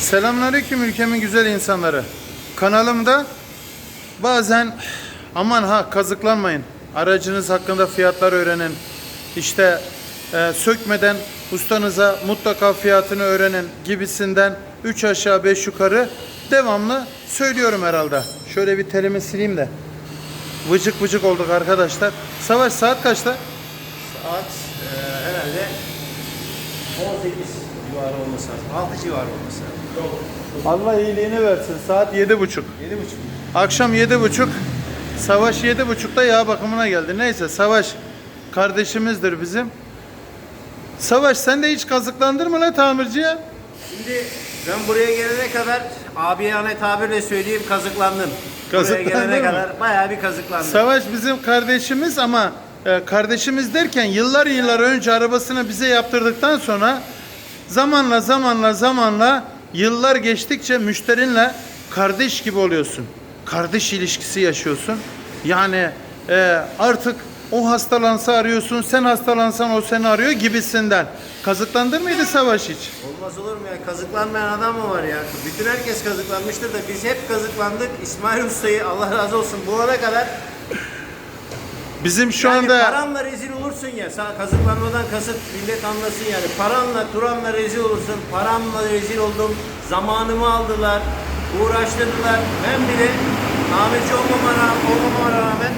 Selamünaleyküm ülkemin güzel insanları. Kanalımda bazen aman ha kazıklanmayın. Aracınız hakkında fiyatlar öğrenin. İşte e, sökmeden ustanıza mutlaka fiyatını öğrenin gibisinden 3 aşağı 5 yukarı devamlı söylüyorum herhalde. Şöyle bir telimi sileyim de. Vıcık vıcık olduk arkadaşlar. Savaş saat kaçta? Saat e, herhalde 18 civarı olması lazım. 6 civarı olması lazım. Allah iyiliğini versin. Saat 7.30. 7.30. Akşam yedi buçuk. Savaş yedi buçukta yağ bakımına geldi. Neyse Savaş kardeşimizdir bizim. Savaş sen de hiç kazıklandın mı lan tamirciye? Şimdi ben buraya gelene kadar abiyane tabirle söyleyeyim kazıklandım. Kazıklandın buraya gelene mı? kadar bayağı bir kazıklandım. Savaş bizim kardeşimiz ama e, kardeşimiz derken yıllar yıllar önce arabasını bize yaptırdıktan sonra zamanla zamanla zamanla yıllar geçtikçe müşterinle kardeş gibi oluyorsun. Kardeş ilişkisi yaşıyorsun. Yani e, artık o hastalansa arıyorsun, sen hastalansan o seni arıyor gibisinden. Kazıklandın mıydı Savaş hiç? Olmaz olur mu ya? Kazıklanmayan adam mı var ya? Bütün herkes kazıklanmıştır da biz hep kazıklandık. İsmail Usta'yı Allah razı olsun bulana kadar Bizim şu yani anda paranla rezil olursun ya. Sağ kazıklanmadan kasıt millet anlasın yani. Paranla, turanla rezil olursun. Paramla rezil oldum. Zamanımı aldılar. Uğraştırdılar. Ben bile tamirci olmama, olmama rağmen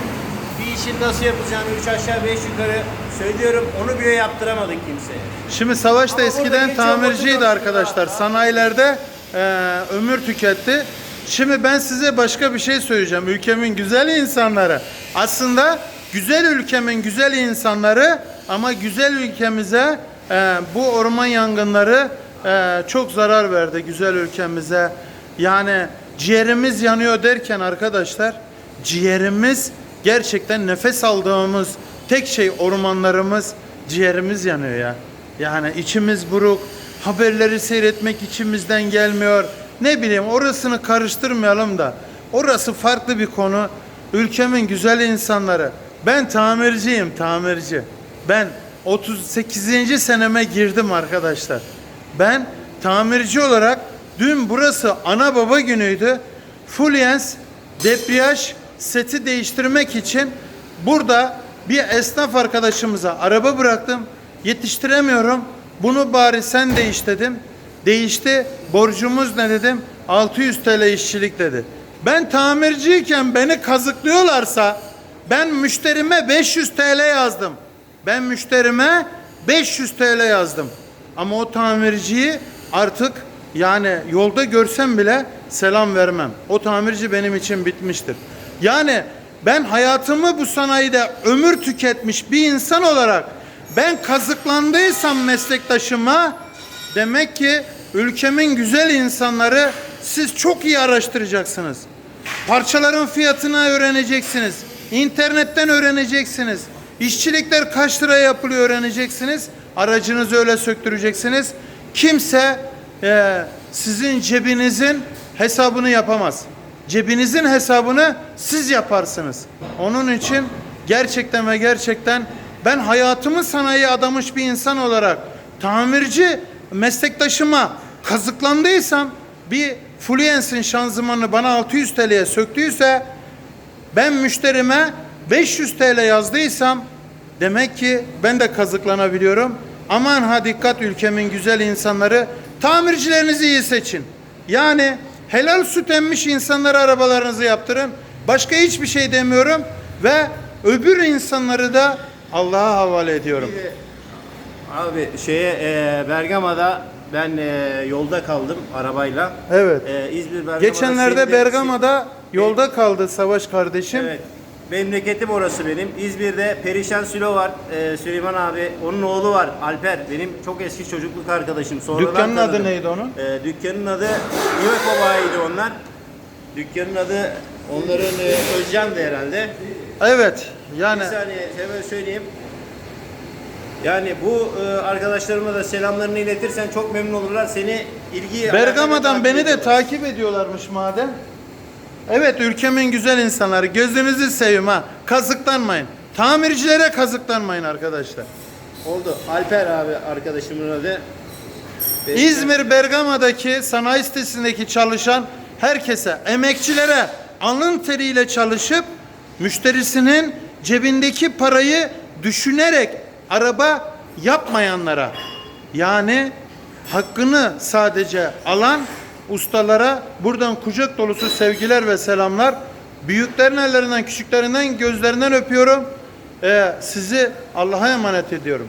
bir işin nasıl yapacağını üç aşağı beş yukarı söylüyorum. Onu bile yaptıramadık kimseye. Şimdi Savaş da Ama eskiden tamirciydi arkadaşlar. Sanayilerde e, ömür tüketti. Şimdi ben size başka bir şey söyleyeceğim. Ülkemin güzel insanları. Aslında güzel ülkemin güzel insanları ama güzel ülkemize e, bu orman yangınları e, çok zarar verdi güzel ülkemize. Yani ciğerimiz yanıyor derken arkadaşlar ciğerimiz gerçekten nefes aldığımız tek şey ormanlarımız ciğerimiz yanıyor ya. Yani içimiz buruk, haberleri seyretmek içimizden gelmiyor. Ne bileyim orasını karıştırmayalım da. Orası farklı bir konu. Ülkemin güzel insanları. Ben tamirciyim, tamirci. Ben 38. seneme girdim arkadaşlar. Ben tamirci olarak dün burası ana baba günüydü. Fulyens debriyaj seti değiştirmek için burada bir esnaf arkadaşımıza araba bıraktım. Yetiştiremiyorum. Bunu bari sen değiş dedim. Değişti. Borcumuz ne dedim? 600 TL işçilik dedi. Ben tamirciyken beni kazıklıyorlarsa ben müşterime 500 TL yazdım. Ben müşterime 500 TL yazdım. Ama o tamirciyi artık yani yolda görsem bile selam vermem. O tamirci benim için bitmiştir. Yani ben hayatımı bu sanayide ömür tüketmiş bir insan olarak ben kazıklandıysam meslektaşıma demek ki ülkemin güzel insanları siz çok iyi araştıracaksınız. Parçaların fiyatını öğreneceksiniz. İnternetten öğreneceksiniz. İşçilikler kaç liraya yapılıyor öğreneceksiniz. Aracınızı öyle söktüreceksiniz. Kimse e, sizin cebinizin hesabını yapamaz. Cebinizin hesabını siz yaparsınız. Onun için gerçekten ve gerçekten ben hayatımı sanayiye adamış bir insan olarak tamirci meslektaşıma kazıklandıysam bir Fluence'in şanzımanı bana 600 TL'ye söktüyse ben müşterime 500 TL yazdıysam demek ki ben de kazıklanabiliyorum. Aman ha dikkat ülkemin güzel insanları tamircilerinizi iyi seçin. Yani helal süt emmiş insanlara arabalarınızı yaptırın. Başka hiçbir şey demiyorum ve öbür insanları da Allah'a havale ediyorum. Abi şeye e, Bergama'da ben e, yolda kaldım arabayla. Evet. E, İzmir Bergama'da. Geçenlerde senin de- Bergama'da yolda kaldı Savaş kardeşim. Evet. Memleketim orası benim. İzmir'de Perişan Sülo var. E, Süleyman abi. Onun oğlu var. Alper. Benim çok eski çocukluk arkadaşım. Sonradan Dükkanın adı tanıdım. neydi onun? E, dükkanın adı İmeko Bayi'ydi onlar. Dükkanın adı onların e, Özcan'dı herhalde. Evet. Yani Bir saniye hemen söyleyeyim. Yani bu e, arkadaşlarıma da selamlarını iletirsen çok memnun olurlar. Seni ilgi Bergama'dan beni de takip ediyorlarmış madem. Evet ülkemin güzel insanları gözünüzü seveyim ha. Kazıklanmayın. Tamircilere kazıklanmayın arkadaşlar. Oldu. Alper abi arkadaşımın adı. İzmir Bergama'daki sanayi sitesindeki çalışan herkese, emekçilere alın teriyle çalışıp müşterisinin cebindeki parayı düşünerek araba yapmayanlara yani hakkını sadece alan ustalara buradan kucak dolusu sevgiler ve selamlar. Büyüklerin ellerinden, küçüklerinden, gözlerinden öpüyorum. Ee, sizi Allah'a emanet ediyorum.